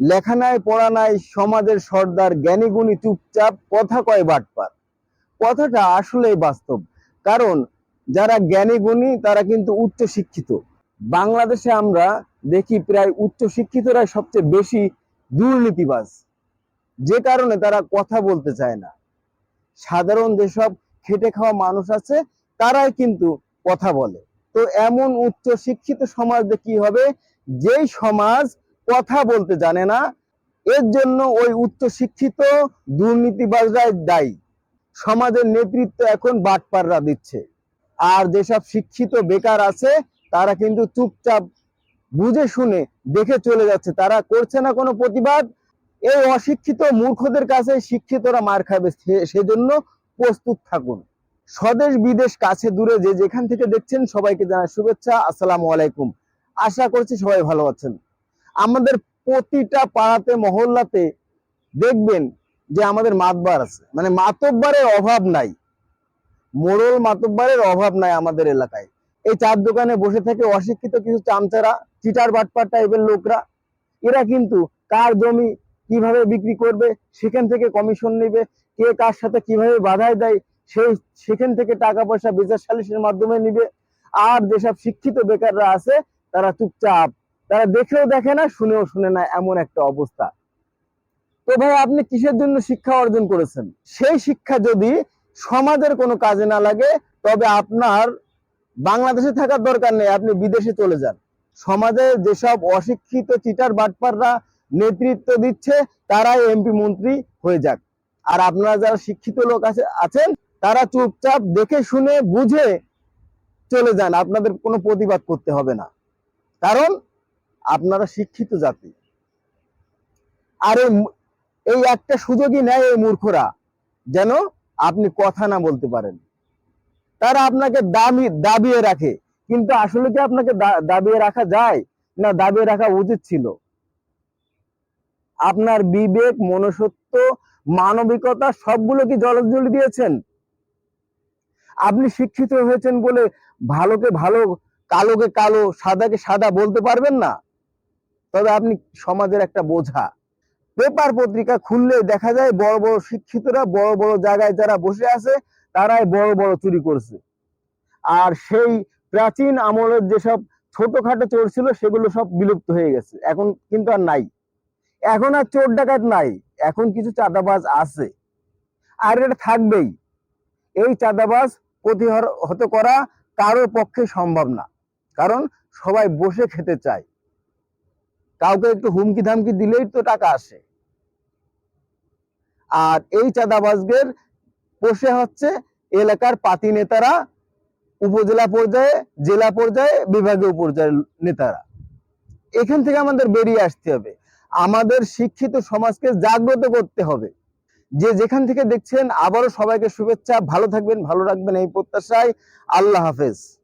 লেখা নাই, পড়া নাই, সমাজের সর্দার জ্ঞানীগুণী চুপচাপ, কথা কয় বাটপার। কথাটা আসলেই বাস্তব। কারণ যারা জ্ঞানী গুণী, তারা কিন্তু উচ্চ শিক্ষিত। বাংলাদেশে আমরা দেখি প্রায় উচ্চ শিক্ষিতরাই সবচেয়ে বেশি দুর্নীতিবাজ। যে কারণে তারা কথা বলতে চায় না। সাধারণ যেসব খেটে খাওয়া মানুষ আছে, তারাই কিন্তু কথা বলে। তো এমন উচ্চ শিক্ষিত সমাজে কি হবে? যেই সমাজ কথা বলতে জানে না। এর জন্য ওই উচ্চ শিক্ষিত, দুর্নীতিবাজরাই দায়ী। সমাজের নেতৃত্ব এখন বাটপাররা দিচ্ছে। আর যেসব শিক্ষিত বেকার আছে, তারা কিন্তু চুপচাপ বুঝে শুনে দেখে চলে যাচ্ছে। তারা করছে না কোনো প্রতিবাদ। এই অশিক্ষিত মূর্খদের কাছে শিক্ষিতরা মার খাবে। সেজন্য প্রস্তুত থাকুন। স্বদেশ বিদেশ কাছে দূরে যে যেখান থেকে দেখছেন সবাইকে জানাই শুভেচ্ছা। আসসালামু আলাইকুম। আশা করছি সবাই ভালো আছেন। আমাদের প্রতিটা পাড়াতে, মহল্লাতে দেখবেন যে আমাদের মাতবার আছে। মানে মাতব্বারের অভাব নাই। মোড়ল মাতব্বারের অভাব নাই আমাদের এলাকায়। এই চার দোকানে বসে থেকে অশিক্ষিত কিছু চামচারা, চিটার বাটপার টাইপের লোকরা, এরা কিন্তু কার জমি কীভাবে বিক্রি করবে, সেখান থেকে কমিশন নেবে, কে কার সাথে কীভাবে বাধাই দেয়, সেই সেখান থেকে টাকা পয়সা বিচার সালিসের মাধ্যমে নিবে। আর যেসব শিক্ষিত বেকাররা আছে, তারা চুপচাপ তারা দেখেও দেখে না, শুনেও শুনে না, এমন একটা অবস্থা। তো ভাই, আপনি কিসের জন্য শিক্ষা অর্জন করেছেন? সেই শিক্ষা যদি সমাজের কোনো কাজে না লাগে, তবে আপনার বাংলাদেশে থাকার দরকার নেই, আপনি বিদেশে চলে যান। সমাজে যেসব অশিক্ষিত চিটার বাটপাররা নেতৃত্ব দিচ্ছে, তারাই এমপি মন্ত্রী হয়ে যাক। আর আপনারা যারা শিক্ষিত লোক আছে, আছেন, তারা চুপচাপ দেখে, শুনে, বুঝে চলে যান। আপনাদের কোনো প্রতিবাদ করতে হবে না। কারণ আপনারা শিক্ষিত জাতি। আর এই একটা সুযোগই নেয় এই মূর্খরা, যেন আপনি কথা না বলতে পারেন। তারা আপনাকে দাবি দাবিয়ে রাখে। কিন্তু আসলে কি আপনাকে দাবিয়ে রাখা যায়? না, দাবিয়ে রাখা উচিত ছিল। আপনার বিবেক, মনুষ্যত্ব, মানবিকতা সবগুলো কি জলজলি দিয়েছেন? আপনি শিক্ষিত হয়েছেন বলে ভালোকে ভালো, কালোকে কালো, সাদাকে সাদা বলতে পারবেন না? তবে আপনি সমাজের একটা বোঝা। পেপার পত্রিকা খুললে দেখা যায় বড় বড় শিক্ষিতরা বড় বড় জায়গায় যারা বসে আছে, তারাই বড় বড় চুরি করছে। আর সেই প্রাচীন আমলের যেসব ছোটখাটো চোর ছিল, সেগুলো সব বিলুপ্ত হয়ে গেছে। এখন কিন্তু আর নাই। এখন আর চোর ডাকাত নাই। এখন কিছু চাঁদাবাজ আছে। আর এটা থাকবেই। এই চাঁদাবাজ প্রতিহত করা কারোর পক্ষে সম্ভব না। কারণ সবাই বসে খেতে চায়। কাউকে একটু হুমকি ধামকি দিলেই তো টাকা আসে। আর এই চাঁদাবাজদের বসে হচ্ছে এলাকার পাতি নেতারা, উপজেলা পর্যায়ে, জেলা পর্যায়ে, বিভাগীয় পর্যায়ের নেতারা। এখান থেকে আমাদের বেরিয়ে আসতে হবে। আমাদের শিক্ষিত সমাজকে জাগ্রত করতে হবে। যে যেখান থেকে দেখছেন, আবারও সবাইকে শুভেচ্ছা। ভালো থাকবেন, ভালো রাখবেন এই প্রত্যাশায়। আল্লাহ হাফেজ।